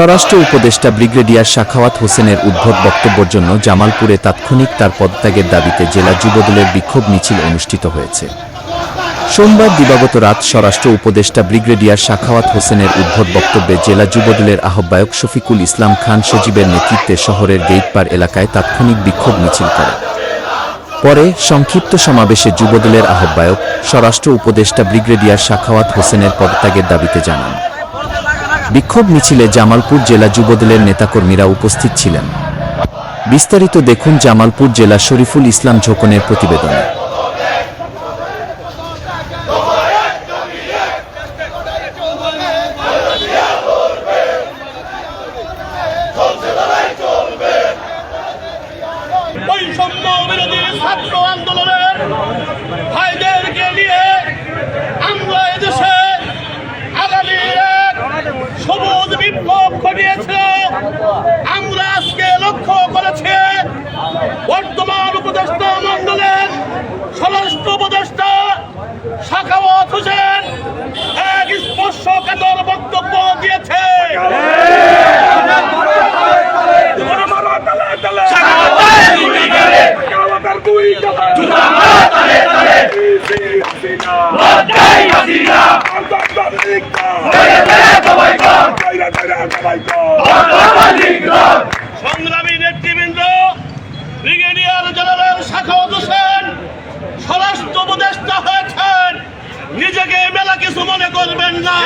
স্বরাষ্ট্র উপদেষ্টা ব্রিগেডিয়ার শাখাওয়াত হোসেনের উদ্ভব বক্তব্যের জন্য জামালপুরে তাৎক্ষণিক তার পদত্যাগের দাবিতে জেলা যুবদলের বিক্ষোভ মিছিল অনুষ্ঠিত হয়েছে। সোমবার দিবাগত রাত স্বরাষ্ট্র উপদেষ্টা ব্রিগেডিয়ার শাখাওয়াত হোসেনের উদ্ভব বক্তব্যে জেলা যুবদলের আহ্বায়ক শফিকুল ইসলাম খান সজীবের নেতৃত্বে শহরের গেইটপার এলাকায় তাৎক্ষণিক বিক্ষোভ মিছিল করে। পরে সংক্ষিপ্ত সমাবেশে যুবদলের আহ্বায়ক স্বরাষ্ট্র উপদেষ্টা ব্রিগেডিয়ার শাখাওয়াত হোসেনের পদত্যাগের দাবিতে জানান। বিক্ষোভ মিছিলে জামালপুর জেলা যুবদলের নেতাকর্মীরা উপস্থিত ছিলেন। বিস্তারিত দেখুন জামালপুর জেলা শরীফুল ইসলাম ঝোকনের প্রতিবেদনে। ছাত্র আন্দোলনের বিপ্লব ঘটিয়েছিল আমরা আজকে লক্ষ্য করেছি বর্তমান উপদেষ্টা মন্ডলের স্বরাষ্ট্র উপদেষ্টা শাখাওয়াত হোসেন এক স্পর্শকাতর বক্তব্য দিয়েছে সংগ্রামী নিজেকে মেলা কিছু মনে করবেন না।